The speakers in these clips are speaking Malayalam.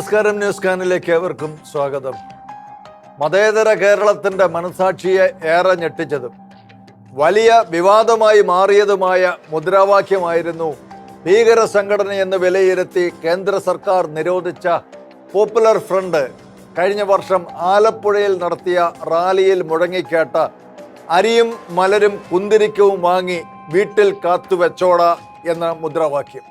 നമസ്കാരം ന്യൂസ് കാനിലേക്ക് ഏവർക്കും സ്വാഗതം. മതേതര കേരളത്തിന്റെ മനസാക്ഷിയെ ഏറെ ഞെട്ടിച്ചതും വലിയ വിവാദമായി മാറിയതുമായ മുദ്രാവാക്യമായിരുന്നു ഭീകര സംഘടന എന്ന് വിലയിരുത്തി കേന്ദ്ര സർക്കാർ നിരോധിച്ച പോപ്പുലർ ഫ്രണ്ട്. കഴിഞ്ഞ വർഷം ആലപ്പുഴയിൽ നടത്തിയ റാലിയിൽ മുഴങ്ങിക്കേട്ട അരിയും മലരും കുന്തിരിക്കവും വാങ്ങി വീട്ടിൽ കാത്തുവെച്ചോട എന്ന മുദ്രാവാക്യം.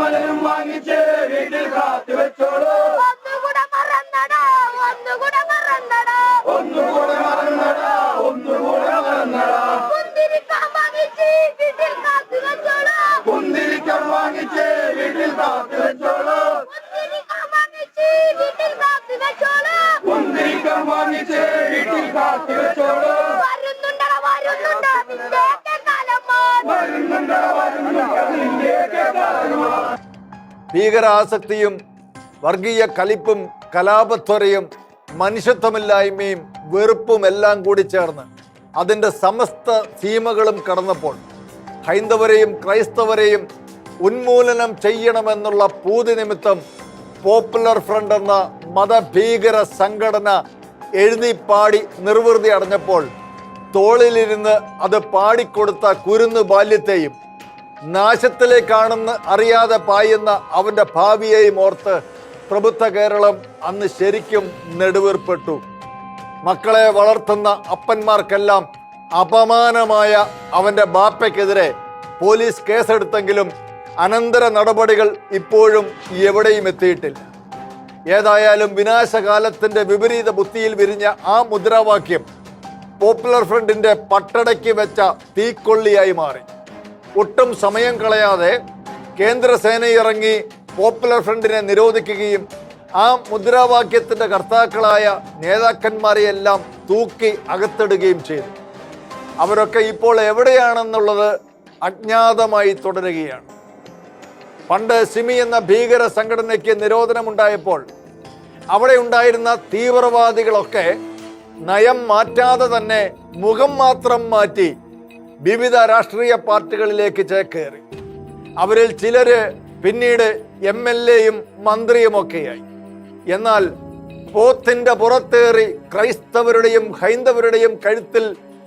മലരും വാങ്ങിച്ച് വീട്ടിൽ കാത്തു വെച്ചോളൂ. ഒന്നുകൂടെ മറന്നടാ ഒന്നുകൂടെ മറന്നടാ. ഒന്നുകൂടെ മറന്നടാ ഒന്നുകൂടെ മറന്നടാ. കുന്തിരിക്കം വാങ്ങിച്ച് വീട്ടിൽ കാത്തു വെച്ചോളൂ. കുന്തിരിക്കം വാങ്ങിച്ച് വീട്ടിൽ കാത്തു വെച്ചോളൂ. കുന്തിരിക്കം വാങ്ങിച്ച് വീട്ടിൽ കാത്തു വെച്ചോളൂ. വരുന്നുണ്ടടാ വരുന്നുണ്ട് ഭീകരാസക്തിയും വർഗീയ കലിപ്പും കലാപത്വരയും മനുഷ്യത്വമില്ലായ്മയും വെറുപ്പും എല്ലാം കൂടി ചേർന്ന് അതിന്റെ സമസ്ത സീമകളും കടന്നപ്പോൾ ഹൈന്ദവരെയും ക്രൈസ്തവരെയും ഉന്മൂലനം ചെയ്യണമെന്നുള്ള പൂതി നിമിത്തം പോപ്പുലർ ഫ്രണ്ട് എന്ന മതഭീകര സംഘടന എഴുതി പാടി നിർവൃതി അടഞ്ഞപ്പോൾ തോളിലിരുന്ന് അത് പാടിക്കൊടുത്ത കുരുന്ന് ബാല്യത്തെയും നാശത്തിലേക്കാണെന്ന് അറിയാതെ പായുന്ന അവന്റെ ഭാവിയെയും ഓർത്ത് പ്രബുദ്ധ കേരളം അന്ന് ശരിക്കും നെടുവേർപ്പെട്ടു. മക്കളെ വളർത്തുന്ന അപ്പന്മാർക്കെല്ലാം അപമാനമായ അവന്റെ ബാപ്പയ്ക്കെതിരെ പോലീസ് കേസെടുത്തെങ്കിലും അനന്തര നടപടികൾ ഇപ്പോഴും എവിടെയും എത്തിയിട്ടില്ല. ഏതായാലും വിനാശകാലത്തിന്റെ വിപരീത ബുദ്ധിയിൽ വിരിഞ്ഞ ആ മുദ്രാവാക്യം പോപ്പുലർ ഫ്രണ്ടിന്റെ പട്ടടയ്ക്ക് വെച്ച തീക്കൊള്ളിയായി മാറി. ഒട്ടും സമയം കളയാതെ കേന്ദ്രസേന ഇറങ്ങി പോപ്പുലർ ഫ്രണ്ടിനെ നിരോധിക്കുകയും ആ മുദ്രാവാക്യത്തിന്റെ കർത്താക്കളായ നേതാക്കന്മാരെയെല്ലാം തൂക്കി അകത്തിടുകയും ചെയ്തു. അവരൊക്കെ ഇപ്പോൾ എവിടെയാണെന്നുള്ളത് അജ്ഞാതമായി തുടരുകയാണ്. പണ്ട് സിമി എന്ന ഭീകര സംഘടനയ്ക്ക് നിരോധനമുണ്ടായപ്പോൾ അവിടെ ഉണ്ടായിരുന്ന തീവ്രവാദികളൊക്കെ നയം മാറ്റാതെ തന്നെ മുഖം മാത്രം മാറ്റി വിവിധ രാഷ്ട്രീയ പാർട്ടികളിലേക്ക് ചേക്കേറി അവരിൽ ചിലര് പിന്നീട് എം എൽ എയും മന്ത്രിയുമൊക്കെയായി. എന്നാൽ പോത്തിന്റെ പുറത്തേറി ക്രൈസ്തവരുടെയും ഹൈന്ദവരുടെയും കഴുത്തിൽ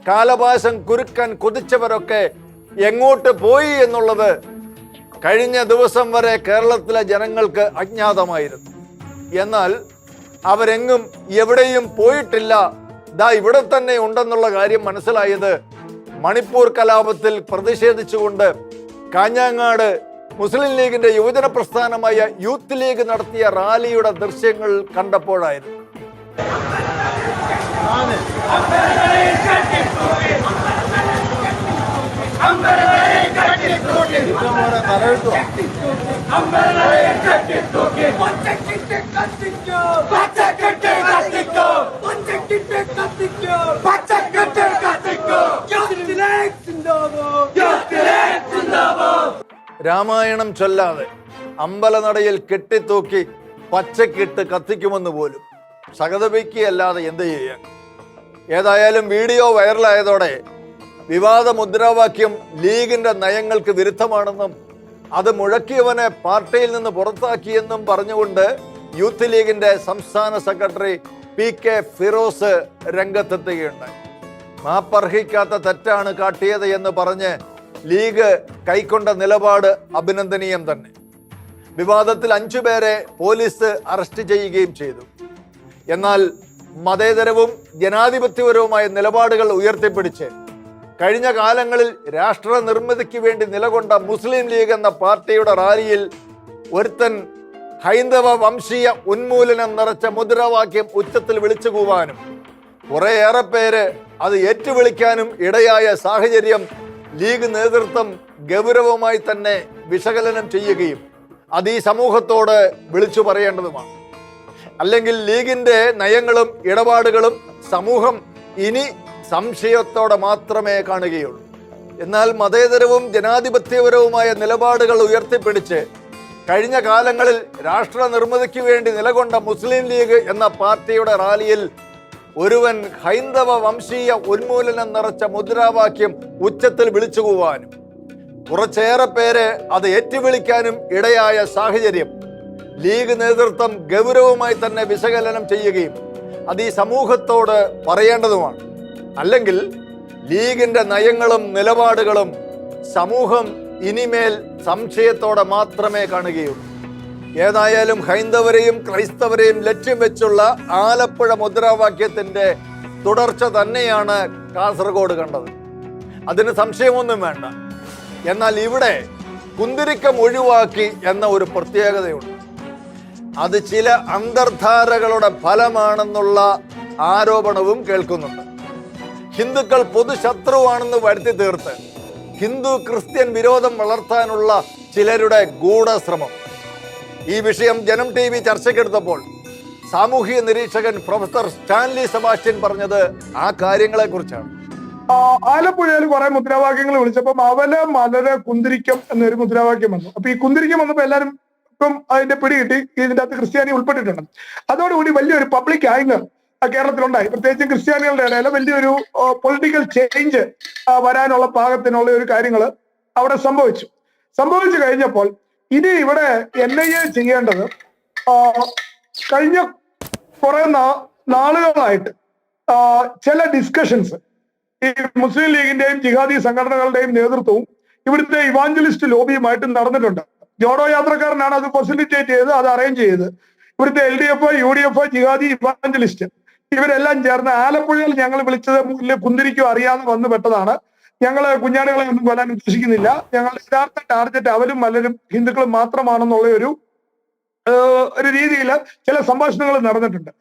കാലപാശം കുരുക്കാൻ കൊതിച്ചവരൊക്കെ എങ്ങോട്ട് പോയി എന്നുള്ളത് കഴിഞ്ഞ ദിവസം വരെ കേരളത്തിലെ ജനങ്ങൾക്ക് അജ്ഞാതമായിരുന്നു. എന്നാൽ അവരെങ്ങും എവിടെയും പോയിട്ടില്ല ദാ ഇവിടെ തന്നെ ഉണ്ടെന്നുള്ള കാര്യം മനസ്സിലായത് മണിപ്പൂർ കലാപത്തിൽ പ്രതിഷേധിച്ചുകൊണ്ട് കാഞ്ഞങ്ങാട് മുസ്ലിം ലീഗിന്റെ യുവജന പ്രസ്ഥാനമായ യൂത്ത് ലീഗ് നടത്തിയ റാലിയുടെ ദൃശ്യങ്ങൾ കണ്ടപ്പോഴായിരുന്നു. രാമായണം ചൊല്ലാതെ അമ്പലനടയിൽ കെട്ടിത്തൂക്കി പച്ചക്കിട്ട് കത്തിക്കുമെന്ന് പോലും സഹതപിക്കുകയല്ലാതെ എന്ത് ചെയ്യാൻ? ഏതായാലും വീഡിയോ വൈറലായതോടെ വിവാദ മുദ്രാവാക്യം ലീഗിന്റെ നയങ്ങൾക്ക് വിരുദ്ധമാണെന്നും അത് മുഴക്കിയവനെ പാർട്ടിയിൽ നിന്ന് പുറത്താക്കിയെന്നും പറഞ്ഞുകൊണ്ട് യൂത്ത് ലീഗിന്റെ സംസ്ഥാന സെക്രട്ടറി പി കെ ഫിറോസ് രംഗത്തെത്തുകയുണ്ടായി. മാപ്പർഹിക്കാത്ത തെറ്റാണ് കാട്ടിയത് എന്ന് പറഞ്ഞ് ലീഗ് കൈക്കൊണ്ട നിലപാട് അഭിനന്ദനീയം തന്നെ. വിവാദത്തിൽ അഞ്ചു പേരെ പോലീസ് അറസ്റ്റ് ചെയ്യുകയും ചെയ്തു. എന്നാൽ മതേതരവും ജനാധിപത്യപരവുമായ നിലപാടുകൾ ഉയർത്തിപ്പിടിച്ച് കഴിഞ്ഞ കാലങ്ങളിൽ രാഷ്ട്ര നിർമ്മിതിക്ക് വേണ്ടി നിലകൊണ്ട മുസ്ലിം ലീഗ് എന്ന പാർട്ടിയുടെ റാലിയിൽ ഒരുത്തൻ ഹൈന്ദവ വംശീയ ഉന്മൂലനം നിറച്ച മുദ്രാവാക്യം ഉച്ചത്തിൽ വിളിച്ചു കൂവാനും കുറേയേറെ പേര് അത് ഏറ്റുവിളിക്കാനും ഇടയായ സാഹചര്യം ലീഗ് നേതൃത്വം ഗൗരവമായി തന്നെ വിശകലനം ചെയ്യുകയും അത് ഈ സമൂഹത്തോട് വിളിച്ചു പറയേണ്ടതുമാണ്. അല്ലെങ്കിൽ ലീഗിന്റെ നയങ്ങളും ഇടപാടുകളും സമൂഹം ഇനി സംശയത്തോടെ മാത്രമേ കാണുകയുള്ളൂ. എന്നാൽ മതേതരവും ജനാധിപത്യപരവുമായ നിലപാടുകൾ ഉയർത്തിപ്പിടിച്ച് കഴിഞ്ഞ കാലങ്ങളിൽ രാഷ്ട്ര നിർമ്മിതിക്ക് വേണ്ടി നിലകൊണ്ട മുസ്ലിം ലീഗ് എന്ന പാർട്ടിയുടെ റാലിയിൽ ഒരുവൻ ഹൈന്ദവ വംശീയ ഉന്മൂലനം നിറച്ച മുദ്രാവാക്യം ഉച്ചത്തിൽ വിളിച്ചു കൂവാനും. കുറച്ചേറെ പേര് അത് ഏറ്റുവിളിക്കാനും ഇടയായ സാഹചര്യം. ലീഗ് നേതൃത്വം ഗൗരവമായി തന്നെ വിശകലനം ചെയ്യുകയും അത് ഈ സമൂഹത്തോട് പറയേണ്ടതുമാണ്. അല്ലെങ്കിൽ ലീഗിന്റെ നയങ്ങളും നിലപാടുകളും സമൂഹം ഇനിമേൽ സംശയത്തോടെ മാത്രമേ കാണുകയുള്ളൂ. ഏതായാലും ഹൈന്ദവരെയും ക്രൈസ്തവരെയും ലക്ഷ്യം വെച്ചുള്ള ആലപ്പുഴ മുദ്രാവാക്യത്തിന്റെ തുടർച്ച തന്നെയാണ് കാസർഗോഡ് കണ്ടത്. അതിന് സംശയമൊന്നും വേണ്ട. എന്നാൽ ഇവിടെ കുന്തിരിക്കം ഒഴിവാക്കി എന്ന ഒരു പ്രത്യേകതയുണ്ട്. അത് ചില അന്തർധാരകളുടെ ഫലമാണെന്നുള്ള ആരോപണവും കേൾക്കുന്നുണ്ട്. ഹിന്ദുക്കൾ പൊതുശത്രുവാണെന്ന് വരുത്തി തീർത്ത് ഹിന്ദു ക്രിസ്ത്യൻ വിരോധം വളർത്താനുള്ള ചിലരുടെ ഗൂഢശ്രമം. ഈ വിഷയം ജനം ടി വി ചർച്ചയ്ക്കെടുത്തപ്പോൾ സാമൂഹിക നിരീക്ഷകൻ പ്രൊഫസർ സ്റ്റാൻലി സെബാസ്റ്റ്യൻ പറഞ്ഞത് ആ കാര്യങ്ങളെ കുറിച്ചാണ് ആലപ്പുഴയിൽ കുറെ മുദ്രാവാക്യങ്ങൾ വിളിച്ചപ്പം അവല മലര കുന്തിരിക്കം എന്നൊരു മുദ്രാവാക്യം വന്നു. അപ്പൊ ഈ കുന്തിരിക്കം വന്നപ്പോ എല്ലാരും ഇപ്പം അതിന്റെ പിടി കിട്ടി. ഇതിന്റെ അകത്ത് ക്രിസ്ത്യാനി ഉൾപ്പെട്ടിട്ടുണ്ട്. അതോടുകൂടി വലിയൊരു പബ്ലിക് ആംഗർ കേരളത്തിലുണ്ടായി. പ്രത്യേകിച്ചും ക്രിസ്ത്യാനികളുടെ ഇടയിൽ വലിയൊരു പൊളിറ്റിക്കൽ ചേഞ്ച് വരാനുള്ള പാകത്തിനുള്ള ഒരു കാര്യങ്ങൾ അവിടെ സംഭവിച്ചു. സംഭവിച്ചു കഴിഞ്ഞപ്പോൾ ഇനി ഇവിടെ എൻ ഐ എ ചെയ്യേണ്ടത് കഴിഞ്ഞ കുറെ നാളുകളായിട്ട് ചില ഡിസ്കഷൻസ് ഈ മുസ്ലിം ലീഗിന്റെയും ജിഹാദി സംഘടനകളുടെയും നേതൃത്വവും ഇവിടുത്തെ ഇവാഞ്ചലിസ്റ്റ് ലോബിയുമായിട്ട് നടന്നിട്ടുണ്ട്. ജോഡോ യാത്രക്കാരനാണ് അത് ഫെസിലിറ്റേറ്റ് ചെയ്ത് അത് അറേഞ്ച് ചെയ്ത്. ഇവിടുത്തെ L D F U D F ജിഹാദി ഇവാഞ്ചലിസ്റ്റ് ഇവരെല്ലാം ചേർന്ന് ആലപ്പുഴയിൽ ഞങ്ങൾ വിളിച്ചത് മുന്നിൽ കുന്തിരിക്കും അറിയാതെ വന്നു പെട്ടതാണ്. ഞങ്ങൾ കുഞ്ഞാടുകളെ ഒന്നും കൊല്ലാൻ ഉദ്ദേശിക്കുന്നില്ല. ഞങ്ങളുടെ യഥാർത്ഥ ടാർഗറ്റ് അവരും പലരും ഹിന്ദുക്കളും മാത്രമാണെന്നുള്ള ഒരു ഒരു രീതിയിൽ ചില സംഭാഷണങ്ങൾ നടന്നിട്ടുണ്ട്.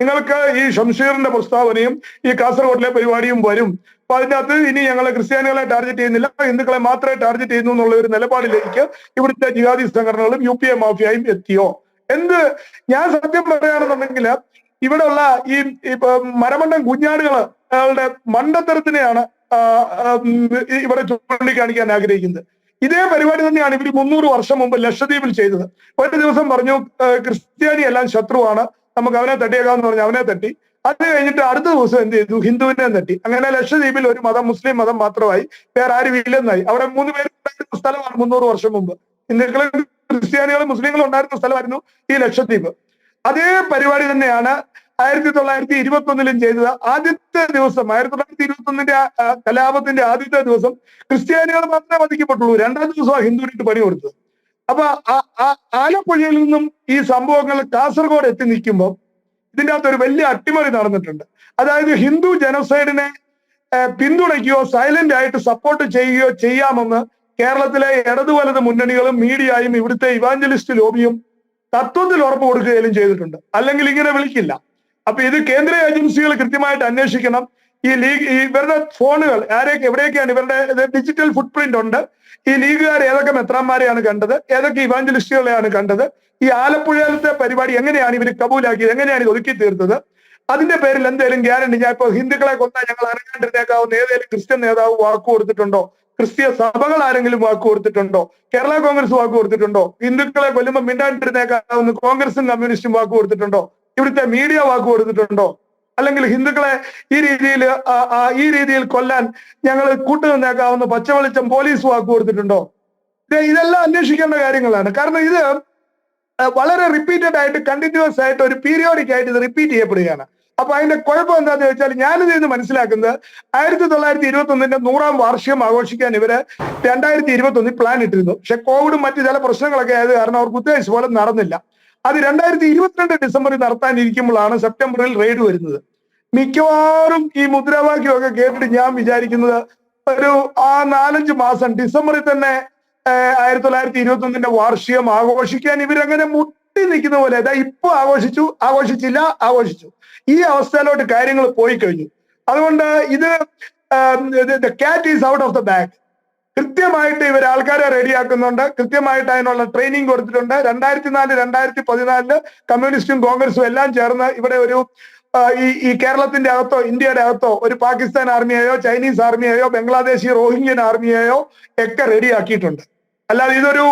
നിങ്ങൾക്ക് ഈ ഷംഷീറിന്റെ പ്രസ്താവനയും ഈ കാസർഗോഡിലെ പരിപാടിയും വരും. അപ്പൊ അതിനകത്ത് ഇനി ഞങ്ങൾ ക്രിസ്ത്യാനികളെ ടാർഗറ്റ് ചെയ്യുന്നില്ല. ഹിന്ദുക്കളെ മാത്രമേ ടാർഗറ്റ് ചെയ്യുന്നു എന്നുള്ള ഒരു നിലപാടിലേക്ക് ഇവിടുത്തെ ജിഹാദി സംഘടനകളും യു പി എ മാഫിയയും എത്തിയോ? എന്ത്? ഞാൻ സത്യം പറയുകയാണെന്നുണ്ടെങ്കിൽ ഇവിടെ ഉള്ള ഈ മരമണ്ടൻ കുഞ്ഞാടുകളുടെ മണ്ടത്തരത്തിനെയാണ് ഇവിടെ ചൂണ്ടിക്കാണിക്കാൻ ആഗ്രഹിക്കുന്നത്. ഇതേ പരിപാടി തന്നെയാണ് ഇവർ മുന്നൂറ് വർഷം മുമ്പ് ലക്ഷദ്വീപിൽ ചെയ്തത്. ഒരു ദിവസം പറഞ്ഞു ക്രിസ്ത്യാനി എല്ലാം ശത്രുവാണ് നമുക്ക് അവനെ തട്ടിയേക്കാന്ന് പറഞ്ഞു അവനെ തട്ടി. അത് കഴിഞ്ഞിട്ട് അടുത്ത ദിവസം എന്ത് ചെയ്തു? ഹിന്ദുവിനെ തട്ടി. അങ്ങനെ ലക്ഷദ്വീപിൽ ഒരു മതം മുസ്ലിം മതം മാത്രമായി. വേറെ ആരും ഇല്ലെന്നായി. അവിടെ മൂന്ന് പേര് ഉണ്ടായിരുന്ന സ്ഥലമാണ് മുന്നൂറ് വർഷം മുമ്പ്. ഹിന്ദുക്കളും ക്രിസ്ത്യാനികളും മുസ്ലിങ്ങളും ഉണ്ടായിരുന്ന സ്ഥലമായിരുന്നു ഈ ലക്ഷദ്വീപ്. അതേ പരിപാടി തന്നെയാണ് ആയിരത്തി തൊള്ളായിരത്തി ഇരുപത്തി ഒന്നിലും ചെയ്തത് ആദ്യത്തെ ദിവസം ആയിരത്തി തൊള്ളായിരത്തി ഇരുപത്തി ഒന്നിന്റെ കലാപത്തിന്റെ ആദ്യത്തെ ദിവസം ക്രിസ്ത്യാനികൾ മാത്രമേ വധിക്കപ്പെട്ടുള്ളൂ. രണ്ടാം ദിവസമാണ് ഹിന്ദുവിനിട്ട് പണി കൊടുത്തത് അപ്പൊ ആലപ്പുഴയിൽ നിന്നും ഈ സംഭവങ്ങൾ കാസർഗോഡ് എത്തി നിൽക്കുമ്പോൾ ഇതിന്റെ അകത്ത് ഒരു വലിയ അട്ടിമറി നടന്നിട്ടുണ്ട്. അതായത് ഹിന്ദു ജനസൈഡിനെ പിന്തുണയ്ക്കുകയോ സൈലന്റ് ആയിട്ട് സപ്പോർട്ട് ചെയ്യുകയോ ചെയ്യാമെന്ന് കേരളത്തിലെ ഇടതു വലത് മുന്നണികളും മീഡിയയും ഇവിടുത്തെ ഇവാഞ്ചലിസ്റ്റ് ലോബിയും തത്വത്തിൽ ഉറപ്പ് കൊടുക്കുകയും ചെയ്തിട്ടുണ്ട്. അല്ലെങ്കിൽ ഇങ്ങനെ വിളിക്കില്ല. അപ്പൊ ഇത് കേന്ദ്ര ഏജൻസികൾ കൃത്യമായിട്ട് അന്വേഷിക്കണം. ഈ ലീഗ് ഇവരുടെ ഫോണുകൾ ആരെയൊക്കെ എവിടെയൊക്കെയാണ് ഇവരുടെ ഡിജിറ്റൽ ഫുട് പ്രിന്റ് ഉണ്ട്. ഈ ലീഗുകാർ ഏതൊക്കെ മെത്രാന്മാരെയാണ് കണ്ടത്? ഏതൊക്കെ ഇവാഞ്ചലിസ്റ്റുകളെയാണ് കണ്ടത്? ഈ ആലപ്പുഴയിലത്തെ പരിപാടി എങ്ങനെയാണ് ഇവർ കബൂലാക്കിയത്? എങ്ങനെയാണ് ഇത് ഒതുക്കി തീർത്തത്? അതിന്റെ പേരിൽ എന്തെങ്കിലും ഗ്യാരണ്ടി ഞാൻ ഇപ്പൊ ഹിന്ദുക്കളെ കൊന്നാൽ ഞങ്ങൾ അനങ്ങാണ്ടിരുന്നേക്കാവുന്ന ഏതെങ്കിലും ക്രിസ്ത്യൻ നേതാവ് വാക്ക് കൊടുത്തിട്ടുണ്ടോ? ക്രിസ്തീയ സഭകൾ ആരെങ്കിലും വാക്ക് കൊടുത്തിട്ടുണ്ടോ? കേരള കോൺഗ്രസ് വാക്ക് കൊടുത്തിട്ടുണ്ടോ? ഹിന്ദുക്കളെ കൊല്ലുമ്പോൾ മിണ്ടാണ്ടിരുന്നേക്കാവുന്ന കോൺഗ്രസും കമ്മ്യൂണിസ്റ്റും വാക്ക് കൊടുത്തിട്ടുണ്ടോ? ഇവിടുത്തെ മീഡിയ വാക്ക് കൊടുത്തിട്ടുണ്ടോ? അല്ലെങ്കിൽ ഹിന്ദുക്കളെ ഈ രീതിയിൽ ഈ രീതിയിൽ കൊല്ലാൻ ഞങ്ങൾ കൂട്ടുനിന്നേക്കാവുന്ന പച്ചവെളിച്ചം പോലീസ് വാക്ക് കൊടുത്തിട്ടുണ്ടോ? ഇതെല്ലാം അന്വേഷിക്കേണ്ട കാര്യങ്ങളാണ്. കാരണം ഇത് വളരെ റിപ്പീറ്റഡ് ആയിട്ട് കണ്ടിന്യൂസ് ആയിട്ട് ഒരു പീരിയോഡിക് ആയിട്ട് ഇത് റിപ്പീറ്റ് ചെയ്യപ്പെടുകയാണ്. അപ്പൊ അതിന്റെ കുഴപ്പം എന്താന്ന് വെച്ചാൽ ഞാനിത് ഇന്ന് മനസ്സിലാക്കുന്നത് ആയിരത്തി തൊള്ളായിരത്തി ഇരുപത്തി ഒന്നിന്റെ നൂറാം വാർഷികം ആഘോഷിക്കാൻ ഇവർ രണ്ടായിരത്തി ഇരുപത്തി ഒന്നിൽ പ്ലാൻ ഇട്ടിരുന്നു. പക്ഷെ കോവിഡും മറ്റു ചില പ്രശ്നങ്ങളൊക്കെ ആയത് കാരണം അവർക്ക് ഉദ്ദേശിച്ച പോലെ നടന്നില്ല. അത് രണ്ടായിരത്തി ഇരുപത്തിരണ്ട് ഡിസംബറിൽ നടത്താനിരിക്കുമ്പോഴാണ് സെപ്റ്റംബറിൽ റെയ്ഡ് വരുന്നത്. മിക്കവാറും ഈ മുദ്രാവാക്യമൊക്കെ കേട്ടിട്ട് ഞാൻ വിചാരിക്കുന്നത് ഒരു ആ നാലഞ്ച് മാസം ഡിസംബറിൽ തന്നെ ആയിരത്തി തൊള്ളായിരത്തി ഇരുപത്തി ഒന്നിന്റെ വാർഷികം ആഘോഷിക്കാൻ ഇവരങ്ങനെ മുട്ടി നിൽക്കുന്ന പോലെ അതാ ഇപ്പൊ ആഘോഷിച്ചു ആഘോഷിച്ചില്ല ആഘോഷിച്ചു. ഈ അവസ്ഥയിലോട്ട് കാര്യങ്ങൾ പോയി കഴിഞ്ഞു അതുകൊണ്ട് ഇത് cat is out of the bag കൃത്യമായിട്ട് ഇവർ ആൾക്കാരെ റെഡിയാക്കുന്നുണ്ട്. കൃത്യമായിട്ട് അതിനുള്ള ട്രെയിനിങ് കൊടുത്തിട്ടുണ്ട്. രണ്ടായിരത്തി നാല് രണ്ടായിരത്തി പതിനാലിൽ കമ്മ്യൂണിസ്റ്റും കോൺഗ്രസും എല്ലാം ചേർന്ന് ഇവിടെ ഒരു ഈ ഈ കേരളത്തിന്റെ അകത്തോ ഇന്ത്യയുടെ അകത്തോ ഒരു പാകിസ്ഥാൻ ആർമിയെയോ ചൈനീസ് ആർമിയെയോ ബംഗ്ലാദേശി റോഹിംഗ്യൻ ആർമിയെയോ ഒക്കെ റെഡിയാക്കിയിട്ടുണ്ട്. അല്ലാതെ ഇതൊരു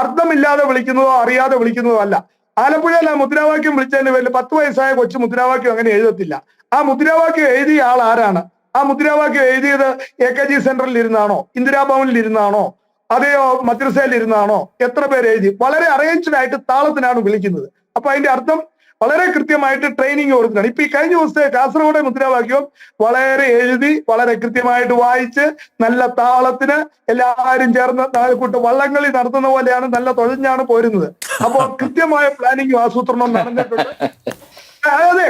അർത്ഥമില്ലാതെ വിളിക്കുന്നതോ അറിയാതെ വിളിക്കുന്നതോ അല്ല. ആലപ്പുഴയിൽ ആ മുദ്രാവാക്യം വിളിച്ചതിന് പേരിൽ പത്ത് വയസ്സായ കൊച്ചു മുദ്രാവാക്യം അങ്ങനെ എഴുതത്തില്ല. ആ മുദ്രാവാക്യം എഴുതിയ ആൾ ആരാണ് ആ മുദ്രാവാക്യം എഴുതിയത് എ കെ ജി സെന്ററിൽ ഇരുന്നാണോ? ഇന്ദിരാഭവനിൽ ഇരുന്നാണോ? അതെയോ മദ്രസയിൽ ഇരുന്നാണോ? എത്ര പേര് എഴുതി? വളരെ അറേഞ്ച്ഡ് ആയിട്ട് താളത്തിനാണ് വിളിക്കുന്നത്. അപ്പൊ അതിന്റെ അർത്ഥം വളരെ കൃത്യമായിട്ട് ട്രെയിനിങ് കൊടുക്കുന്നതാണ് ഇപ്പൊ ഈ കഴിഞ്ഞ ദിവസത്തെ കാസർഗോഡ് മുദ്രാവാക്യവും വളരെ എഴുതി വളരെ കൃത്യമായിട്ട് വായിച്ച് നല്ല താളത്തിന് എല്ലാവരും ചേർന്ന് താഴെക്കൂട്ട് വള്ളംകളി നടത്തുന്ന പോലെയാണ് നല്ല തൊഴിഞ്ഞാണ് പോരുന്നത്. അപ്പോൾ കൃത്യമായ പ്ലാനിങ്ങും ആസൂത്രണവും നടന്നിട്ടുണ്ട്. അതെ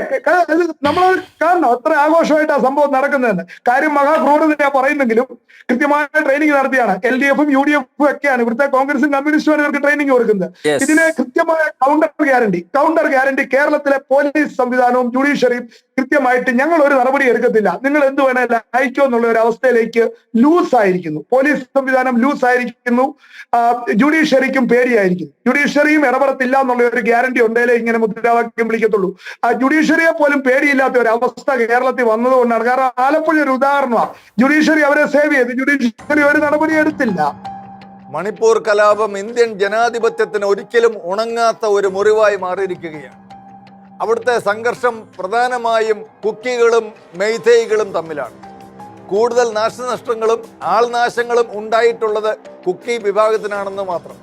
നമ്മൾ കാണണം അത്ര ആഘോഷമായിട്ട് ആ സംഭവം നടക്കുന്നതെന്ന്. കാര്യം മഹാക്രൂരതയാ പറയുന്നെങ്കിലും കൃത്യമായ ട്രെയിനിങ് നടത്തിയാണ്. എൽ ഡി എഫും യു ഡി എഫും ഒക്കെയാണ് ഇവിടുത്തെ കോൺഗ്രസും കമ്മ്യൂണിസ്റ്റുമാണ് ഇവർക്ക് ട്രെയിനിങ് കൊടുക്കുന്നത്. ഇതിന് കൃത്യമായ കൗണ്ടർ ഗ്യാരണ്ടി കൗണ്ടർ ഗ്യാരണ്ടി കേരളത്തിലെ പോലീസ് സംവിധാനവും ജുഡീഷ്യറിയും കൃത്യമായിട്ട് ഞങ്ങൾ ഒരു നടപടി എടുക്കത്തില്ല. നിങ്ങൾ എന്ത് വേണേലും അയക്കോ എന്നുള്ള ഒരു അവസ്ഥയിലേക്ക് ലൂസ് ആയിരിക്കുന്നു. പോലീസ് സംവിധാനം ലൂസ് ആയിരിക്കുന്നു. ജുഡീഷ്യറിക്കും പേടിയായിരിക്കുന്നു. ജുഡീഷ്യറിയും ഇടപെടത്തില്ല എന്നുള്ള ഒരു ഗ്യാരണ്ടി ഉണ്ടെങ്കിലേ ഇങ്ങനെ മുദ്രാവാക്യം വിളിക്കത്തുള്ളൂ. ജുഡീഷ്യറിയെ പോലും പേടിയില്ലാത്ത ഒരു അവസ്ഥ കേരളത്തിൽ വന്നതുകൊണ്ടാണ്. കാരണം ആലപ്പുഴ ഒരു ഉദാഹരണമാണ്. ജുഡീഷ്യറി അവരെ സേവ് ചെയ്ത്. ജുഡീഷ്യറി ഒരു നടപടി എടുത്തില്ല. മണിപ്പൂർ കലാപം ഇന്ത്യൻ ജനാധിപത്യത്തിന് ഒരിക്കലും ഉണങ്ങാത്ത ഒരു മുറിവായി മാറിയിരിക്കുകയാണ്. അവിടുത്തെ സംഘർഷം പ്രധാനമായും കുക്കികളും മെയ്തേയികളും തമ്മിലാണ്. കൂടുതൽ നാശനഷ്ടങ്ങളും ആൾനാശങ്ങളും ഉണ്ടായിട്ടുള്ളത് കുക്കി വിഭാഗത്തിനാണെന്ന് മാത്രം.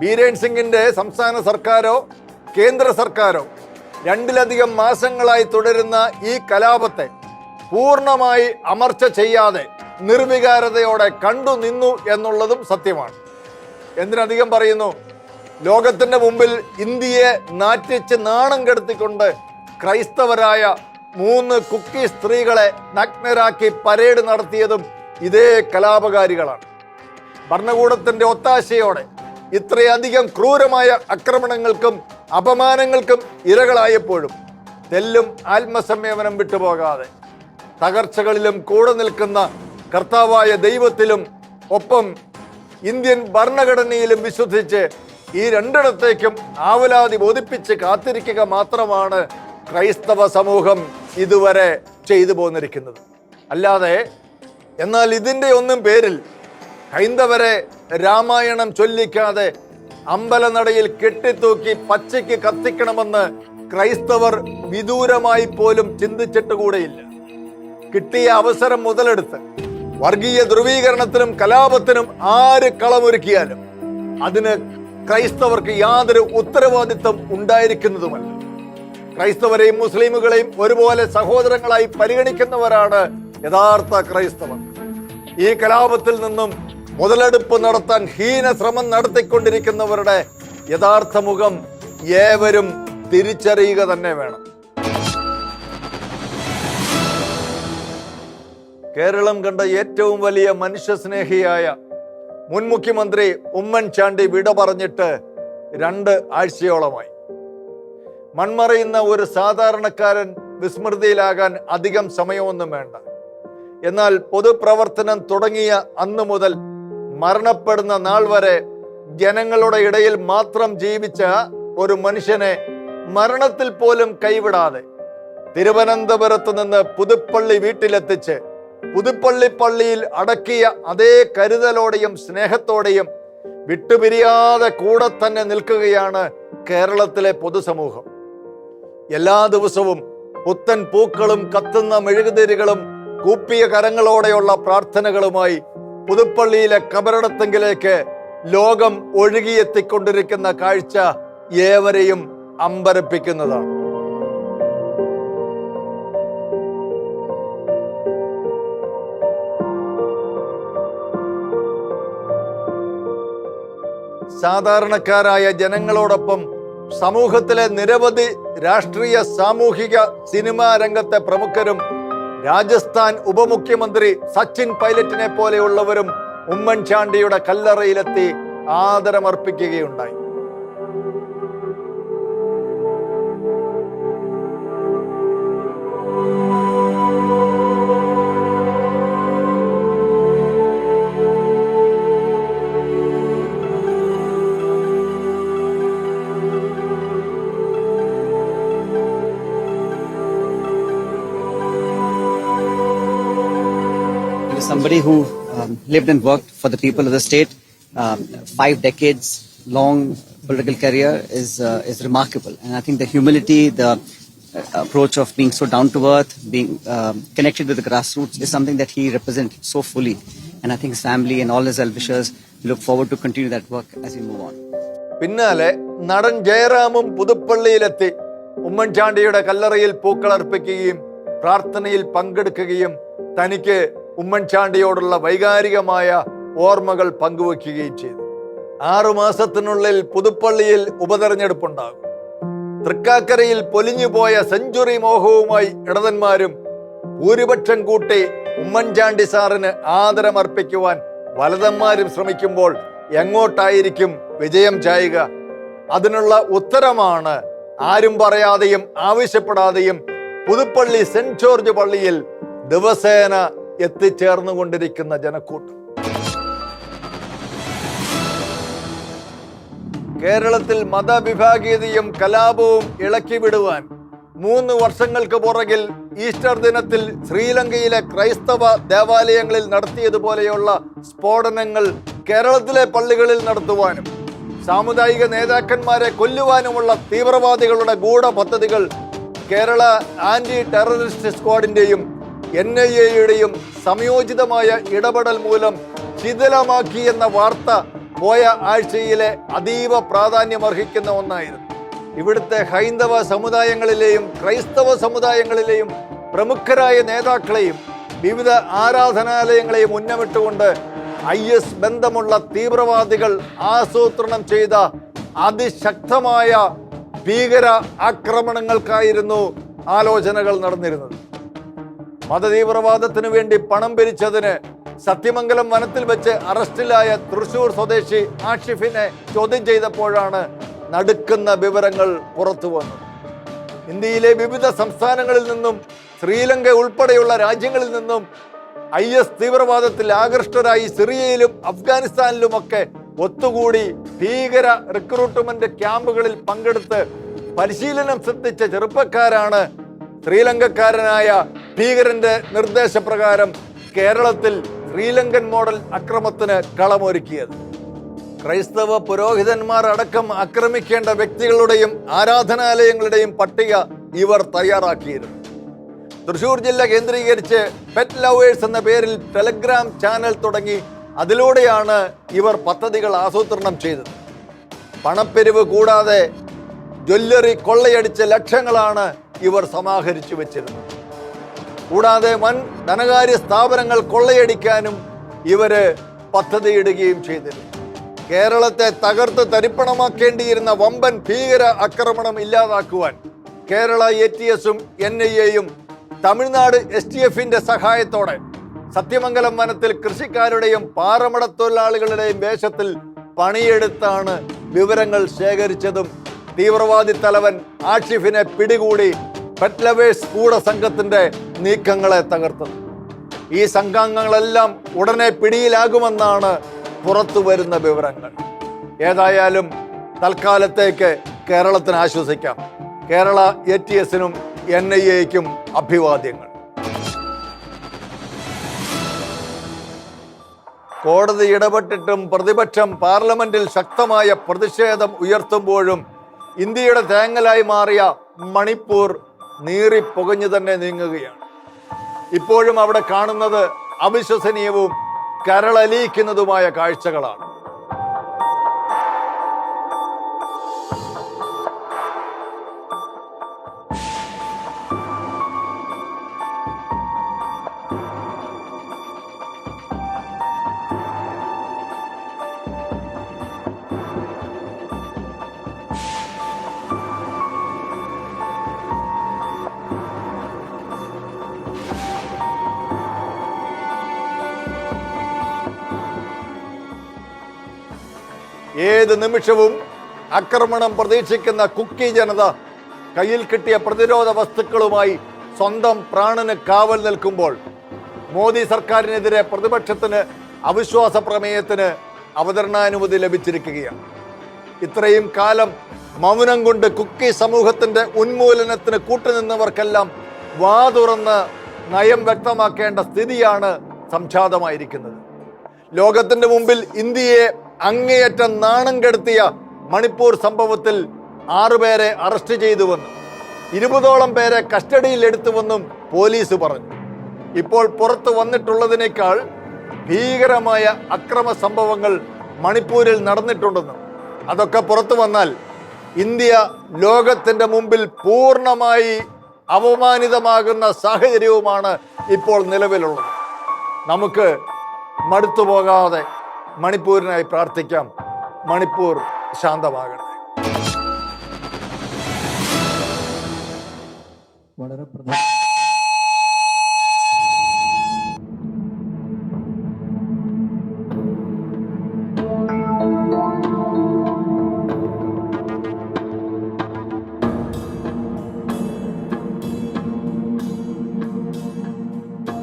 ബീരേൻ സിംഗിന്റെ സംസ്ഥാന സർക്കാരോ കേന്ദ്ര സർക്കാരോ രണ്ടിലധികം മാസങ്ങളായി തുടരുന്ന ഈ കലാപത്തെ പൂർണമായി അമർച്ച ചെയ്യാതെ നിർവികാരതയോടെ കണ്ടു നിന്നു എന്നുള്ളതും സത്യമാണ്. എന്തിനധികം പറയുന്നു? ലോകത്തിന്റെ മുമ്പിൽ ഇന്ത്യയെ നാറ്റിച്ച് നാണം കെടുത്തിക്കൊണ്ട് ക്രൈസ്തവരായ മൂന്ന് കുക്കി സ്ത്രീകളെ നഗ്നരാക്കി പരേഡ് നടത്തിയതും ഇതേ കലാപകാരികളാണ്. ഭരണകൂടത്തിന്റെ ഒത്താശയോടെ ഇത്രയധികം ക്രൂരമായ ആക്രമണങ്ങൾക്കും അപമാനങ്ങൾക്കും ഇരകളായപ്പോഴും തെല്ലും ആത്മസംയമനം വിട്ടുപോകാതെ തകർച്ചകളിലും കൂടെ നിൽക്കുന്ന കർത്താവായ ദൈവത്തിലും ഒപ്പം ഇന്ത്യൻ ഭരണഘടനയിലും വിശ്വസിച്ച് ഈ രണ്ടിടത്തേക്കും ആവലാതി ബോധിപ്പിച്ച് കാത്തിരിക്കുക മാത്രമാണ് ക്രൈസ്തവ സമൂഹം ഇതുവരെ ചെയ്തു പോന്നിരിക്കുന്നത്. അല്ലാതെ എന്നാൽ ഇതിന്റെ ഒന്നും പേരിൽ ഹൈന്ദവരെ രാമായണം ചൊല്ലിക്കാതെ അമ്പലനടയിൽ കെട്ടിത്തൂക്കി പച്ചയ്ക്ക് കത്തിക്കണമെന്ന് ക്രൈസ്തവർ വിദൂരമായി പോലും ചിന്തിച്ചിട്ട് കൂടെയില്ല കിട്ടിയ അവസരം മുതലെടുത്ത് വർഗീയ ധ്രുവീകരണത്തിനും കലാപത്തിനും ആര് കളമൊരുക്കിയാലും അതിന് ക്രൈസ്തവർക്ക് യാതൊരു ഉത്തരവാദിത്വം ഉണ്ടായിരിക്കുന്നതുമല്ല. ക്രൈസ്തവരെയും മുസ്ലിമുകളെയും ഒരുപോലെ സഹോദരങ്ങളായി പരിഗണിക്കുന്നവരാണ് യഥാർത്ഥ ക്രൈസ്തവർ. ഈ കലാപത്തിൽ നിന്നും മുതലെടുപ്പ് നടത്താൻ ഹീന ശ്രമം നടത്തിക്കൊണ്ടിരിക്കുന്നവരുടെ യഥാർത്ഥ മുഖം ഏവരും തിരിച്ചറിയുക തന്നെ വേണം. കേരളം കണ്ട ഏറ്റവും വലിയ മനുഷ്യസ്നേഹിയായ മുൻ മുഖ്യമന്ത്രി ഉമ്മൻചാണ്ടി വിട പറഞ്ഞിട്ട് രണ്ട് ആഴ്ചയോളമായി. മൺമറയുന്ന ഒരു സാധാരണക്കാരൻ വിസ്മൃതിയിലാകാൻ അധികം സമയമൊന്നും വേണ്ട. എന്നാൽ പൊതുപ്രവർത്തനം തുടങ്ങിയ അന്നു മുതൽ മരണപ്പെടുന്ന നാൾ വരെ ജനങ്ങളുടെ ഇടയിൽ മാത്രം ജീവിച്ച ഒരു മനുഷ്യനെ മരണത്തിൽ പോലും കൈവിടാതെ തിരുവനന്തപുരത്ത് നിന്ന് പുതുപ്പള്ളി വീട്ടിലെത്തിച്ച് പുതുപ്പള്ളി പള്ളിയിൽ അടക്കിയ അതേ കരുതലോടെയും സ്നേഹത്തോടെയും വിട്ടുപിരിയാതെ കൂടെ തന്നെ നിൽക്കുകയാണ് കേരളത്തിലെ പൊതുസമൂഹം. എല്ലാ ദിവസവും പുത്തൻ പൂക്കളും കത്തുന്ന മെഴുകുതിരികളും കൂപ്പിയ കരങ്ങളോടെയുള്ള പ്രാർത്ഥനകളുമായി പുതുപ്പള്ളിയിലെ കബറടത്തെങ്കിലേക്ക് ലോകം ഒഴുകിയെത്തിക്കൊണ്ടിരിക്കുന്ന കാഴ്ച ഏവരെയും അമ്പരപ്പിക്കുന്നതാണ്. സാധാരണക്കാരായ ജനങ്ങളോടൊപ്പം സമൂഹത്തിലെ നിരവധി രാഷ്ട്രീയ സാമൂഹിക സിനിമാ രംഗത്തെ പ്രമുഖരും രാജസ്ഥാൻ ഉപമുഖ്യമന്ത്രി സച്ചിൻ പൈലറ്റിനെ പോലെയുള്ളവരും ഉമ്മൻചാണ്ടിയുടെ കല്ലറയിലെത്തി ആദരമർപ്പിക്കുകയുണ്ടായി. Somebody who um, lived and worked for the people of the state. Um, five decades long political career is uh, is remarkable, and I think the humility, the uh, approach of being so down to earth, being um, connected with the grassroots, is something that he represented so fully. And I think his family and all his well wishers look forward to continue that work as we move on. പിന്നാലെ നടൻ ജയറാമും പുതുപ്പള്ളിയിലെത്തി ഉമ്മൻചാണ്ടിയുടെ കല്ലറയിൽ പൂക്കളർപ്പിക്കുകയും പ്രാർത്ഥനയിൽ പങ്കെടുക്കുകയും തനിക്ക് ഉമ്മൻചാണ്ടിയോടുള്ള വൈകാരികമായ ഓർമ്മകൾ പങ്കുവെക്കുകയും ചെയ്തു. ആറുമാസത്തിനുള്ളിൽ പുതുപ്പള്ളിയിൽ ഉപതെരഞ്ഞെടുപ്പുണ്ടാകും. തൃക്കാക്കരയിൽ പൊലിഞ്ഞുപോയ സെഞ്ചുറി മോഹവുമായി ഇടതന്മാരും ഭൂരിപക്ഷം കൂട്ടി ഉമ്മൻചാണ്ടി സാറിന് ആദരമർപ്പിക്കുവാൻ വലതന്മാരും ശ്രമിക്കുമ്പോൾ എങ്ങോട്ടായിരിക്കും വിജയം ചായുക? അതിനുള്ള ഉത്തരമാണ് ആരും പറയാതെയും ആവശ്യപ്പെടാതെയും പുതുപ്പള്ളി സെന്റ് ജോർജ് പള്ളിയിൽ ദിവസേന എത്തിച്ചേർന്നുകൊണ്ടിരിക്കുന്ന ജനക്കൂട്ടം. കേരളത്തിൽ മതവിഭാഗീയതയും കലാപവും ഇളക്കിവിടുവാൻ മൂന്ന് വർഷങ്ങൾക്ക് പുറകിൽ ഈസ്റ്റർ ദിനത്തിൽ ശ്രീലങ്കയിലെ ക്രൈസ്തവ ദേവാലയങ്ങളിൽ നടത്തിയതുപോലെയുള്ള സ്ഫോടനങ്ങൾ കേരളത്തിലെ പള്ളികളിൽ നടത്തുവാനും സാമുദായിക നേതാക്കന്മാരെ കൊല്ലുവാനുമുള്ള തീവ്രവാദികളുടെ ഗൂഢ പദ്ധതികൾ കേരള ആന്റി ടെററിസ്റ്റ് സ്ക്വാഡിന്റെയും എൻ ഐ എയുടെയും സംയോജിതമായ ഇടപെടൽ മൂലം ശിഥിലമാക്കി എന്ന വാർത്ത പോയ ആഴ്ചയിലെ അതീവ പ്രാധാന്യമർഹിക്കുന്ന ഒന്നായിരുന്നു. ഇവിടുത്തെ ഹൈന്ദവ സമുദായങ്ങളിലെയും ക്രൈസ്തവ സമുദായങ്ങളിലെയും പ്രമുഖരായ നേതാക്കളെയും വിവിധ ആരാധനാലയങ്ങളെയും ഉന്നമിട്ടുകൊണ്ട് ഐ എസ് ബന്ധമുള്ള തീവ്രവാദികൾ ആസൂത്രണം ചെയ്ത അതിശക്തമായ ഭീകര ആക്രമണങ്ങൾക്കായിരുന്നു ആലോചനകൾ നടന്നിരുന്നത്. മതതീവ്രവാദത്തിനു വേണ്ടി പണം പിരിച്ചതിന് സത്യമംഗലം വനത്തിൽ വെച്ച് അറസ്റ്റിലായ തൃശൂർ സ്വദേശി ആഷിഫിനെ ചോദ്യം ചെയ്തപ്പോഴാണ് നടുക്കുന്ന വിവരങ്ങൾ പുറത്തു വന്നത്. ഇന്ത്യയിലെ വിവിധ സംസ്ഥാനങ്ങളിൽ നിന്നും ശ്രീലങ്ക ഉൾപ്പെടെയുള്ള രാജ്യങ്ങളിൽ നിന്നും ഐ എസ് തീവ്രവാദത്തിൽ ആകൃഷ്ടരായി സിറിയയിലും അഫ്ഗാനിസ്ഥാനിലുമൊക്കെ ഒത്തുകൂടി ഭീകര റിക്രൂട്ട്മെന്റ് ക്യാമ്പുകളിൽ പങ്കെടുത്ത് പരിശീലനം ശ്രദ്ധിച്ച ചെറുപ്പക്കാരാണ് ശ്രീലങ്കക്കാരനായ ഭീകരന്റെ നിർദ്ദേശപ്രകാരം കേരളത്തിൽ ശ്രീലങ്കൻ മോഡൽ അക്രമത്തിന് കളമൊരുക്കിയത്. ക്രൈസ്തവ പുരോഹിതന്മാർ അടക്കം ആക്രമിക്കേണ്ട വ്യക്തികളുടെയും ആരാധനാലയങ്ങളുടെയും പട്ടിക ഇവർ തയ്യാറാക്കിയിരുന്നു. തൃശൂർ ജില്ല കേന്ദ്രീകരിച്ച് പെറ്റ് ലവേഴ്സ് എന്ന പേരിൽ ടെലഗ്രാം ചാനൽ തുടങ്ങി അതിലൂടെയാണ് ഇവർ പദ്ധതികൾ ആസൂത്രണം ചെയ്തത്. പണപ്പെരിവ് കൂടാതെ ജ്വല്ലറി കൊള്ളയടിച്ച ലക്ഷങ്ങളാണ് ഇവർ സമാഹരിച്ചു വെച്ചിരുന്നത്. കൂടാതെ വൻ ധനകാര്യ സ്ഥാപനങ്ങൾ കൊള്ളയടിക്കാനും ഇവർ പദ്ധതിയിടുകയും ചെയ്തിരുന്നു. കേരളത്തെ തകർത്ത് തരിപ്പണമാക്കേണ്ടിയിരുന്ന വമ്പൻ ഭീകര ആക്രമണം ഇല്ലാതാക്കുവാൻ കേരള എ ടി എസും എൻ ഐ എയും തമിഴ്നാട് എസ് ടി എഫിന്റെ സഹായത്തോടെ സത്യമംഗലം വനത്തിൽ കൃഷിക്കാരുടെയും പാറമട തൊഴിലാളികളുടെയും വേഷത്തിൽ പണിയെടുത്താണ് വിവരങ്ങൾ ശേഖരിച്ചതും തീവ്രവാദി തലവൻ ആഷിഫിനെ പിടികൂടി പെറ്റ്ലവേഴ്സ് സംഘത്തിന്റെ നീക്കങ്ങളെ തകർത്തത്. ഈ സംഘാംഗങ്ങളെല്ലാം ഉടനെ പിടിയിലാകുമെന്നാണ് പുറത്തു വരുന്ന വിവരങ്ങൾ. ഏതായാലും തൽക്കാലത്തേക്ക് കേരളത്തിന് ആശ്വസിക്കാം. കേരള എ ടി എസിനും എൻ ഐ എക്കും അഭിവാദ്യങ്ങൾ. കോടതി ഇടപെട്ടിട്ടും പ്രതിപക്ഷം പാർലമെന്റിൽ ശക്തമായ പ്രതിഷേധം ഉയർത്തുമ്പോഴും ഇന്ത്യയുടെ തേങ്ങലായി മാറിയ മണിപ്പൂർ നീറി പുകഞ്ഞു തന്നെ നീങ്ങുകയാണ്. ഇപ്പോഴും അവിടെ കാണുന്നത് അവിശ്വസനീയവും കരളലിയിക്കുന്നതുമായ കാഴ്ചകളാണ്. ഏത് നിമിഷവും ആക്രമണം പ്രതീക്ഷിക്കുന്ന കുക്കി ജനത കയ്യിൽ കിട്ടിയ പ്രതിരോധ വസ്തുക്കളുമായി സ്വന്തം പ്രാണന് കാവൽ നിൽക്കുമ്പോൾ മോദി സർക്കാരിനെതിരെ പ്രതിപക്ഷത്തിന് അവിശ്വാസ പ്രമേയത്തിന് അവതരണാനുമതി ലഭിച്ചിരിക്കുകയാണ്. ഇത്രയും കാലം മൗനം കൊണ്ട് കുക്കി സമൂഹത്തിന്റെ ഉന്മൂലനത്തിന് കൂട്ടുനിന്നവർക്കെല്ലാം വാ തുറന്ന് നയം വ്യക്തമാക്കേണ്ട സ്ഥിതിയാണ് സംജാതമായിരിക്കുന്നത്. ലോകത്തിന്റെ മുമ്പിൽ ഇന്ത്യയെ അങ്ങേയറ്റം നാണം കെടുത്തിയ മണിപ്പൂർ സംഭവത്തിൽ ആറുപേരെ അറസ്റ്റ് ചെയ്തുവെന്നും ഇരുപതോളം പേരെ കസ്റ്റഡിയിൽ എടുത്തുവെന്നും പോലീസ് പറഞ്ഞു. ഇപ്പോൾ പുറത്തു വന്നിട്ടുള്ളതിനേക്കാൾ ഭീകരമായ അക്രമ സംഭവങ്ങൾ മണിപ്പൂരിൽ നടന്നിട്ടുണ്ടെന്നും അതൊക്കെ പുറത്തു വന്നാൽ ഇന്ത്യ ലോകത്തിന്റെ മുമ്പിൽ പൂർണമായി അവമാനിതമാകുന്ന സാഹചര്യവുമാണ് ഇപ്പോൾ നിലവിലുള്ളത്. നമുക്ക് മടുത്തു പോകാതെ മണിപ്പൂരിനായി പ്രാർത്ഥിക്കാം. മണിപ്പൂർ ശാന്തമാകട്ടെ. വളരെ പ്രധാന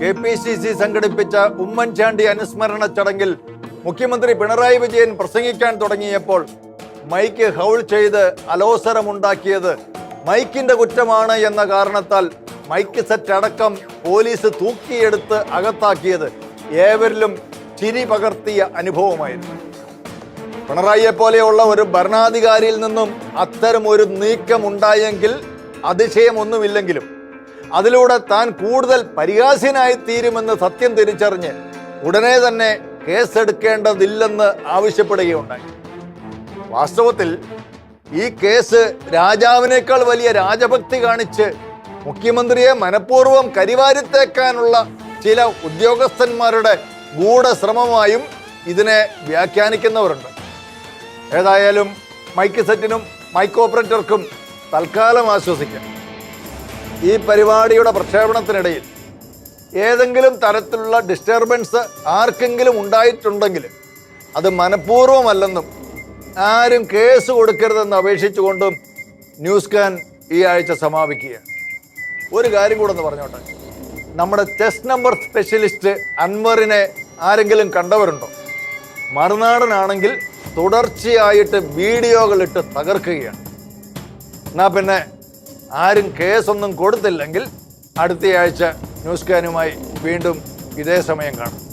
കെ പി സി സി സംഘടിപ്പിച്ച ഉമ്മൻചാണ്ടി അനുസ്മരണ ചടങ്ങിൽ മുഖ്യമന്ത്രി പിണറായി വിജയൻ പ്രസംഗിക്കാൻ തുടങ്ങിയപ്പോൾ മൈക്ക് ഹൗൾ ചെയ്ത് അലോസരമുണ്ടാക്കിയത് മൈക്കിന്റെ കുറ്റമാണ് എന്ന കാരണത്താൽ മൈക്ക് സെറ്റ് അടക്കം പോലീസ് തൂക്കിയെടുത്ത് അകത്താക്കിയത് ഏവരിലും ചിരി പകർത്തിയ അനുഭവമായിരുന്നു. പിണറായിയെ പോലെയുള്ള ഒരു ഭരണാധികാരിയിൽ നിന്നും അത്തരം ഒരു നീക്കം ഉണ്ടായെങ്കിൽ അതിശയമൊന്നുമില്ലെങ്കിലും അതിലൂടെ താൻ കൂടുതൽ പരിഹാസ്യനായി തീരുമെന്ന് സത്യം തിരിച്ചറിഞ്ഞ് ഉടനെ തന്നെ കേസെടുക്കേണ്ടതില്ലെന്ന് ആവശ്യപ്പെടുകയുണ്ടായി. വാസ്തവത്തിൽ ഈ കേസ് രാജാവിനേക്കാൾ വലിയ രാജഭക്തി കാണിച്ച് മുഖ്യമന്ത്രിയെ മനഃപൂർവം കരിവാരിത്തേക്കാനുള്ള ചില ഉദ്യോഗസ്ഥന്മാരുടെ ഗൂഢശ്രമമായും ഇതിനെ വ്യാഖ്യാനിക്കുന്നവരുണ്ട്. ഏതായാലും മൈക്ക് സെറ്റിനും മൈക്ക് ഓപ്പറേറ്റർക്കും തൽക്കാലം ആശ്വസിക്കാം. ഈ പരിപാടിയുടെ പ്രക്ഷേപണത്തിനിടയിൽ ഏതെങ്കിലും തരത്തിലുള്ള ഡിസ്റ്റർബൻസ് ആർക്കെങ്കിലും ഉണ്ടായിട്ടുണ്ടെങ്കിൽ അത് മനഃപൂർവമല്ലെന്നും ആരും കേസ് കൊടുക്കരുതെന്ന് അപേക്ഷിച്ചുകൊണ്ടും ന്യൂസ് കാൻ ഈ ആഴ്ച സമാപിക്കുക ഒരു കാര്യം കൂടെ ഒന്ന് പറഞ്ഞോട്ടെ. നമ്മുടെ ചെസ് നമ്പർ സ്പെഷ്യലിസ്റ്റ് അൻവറിനെ ആരെങ്കിലും കണ്ടവരുണ്ടോ? മറുനാടനാണെങ്കിൽ തുടർച്ചയായിട്ട് വീഡിയോകളിട്ട് തകർക്കുകയാണ്. എന്നാൽ പിന്നെ ആരും കേസൊന്നും കൊടുത്തില്ലെങ്കിൽ അടുത്തയാഴ്ച ന്യൂസ് കാനുമായി വീണ്ടും ഇതേ സമയം കാണും.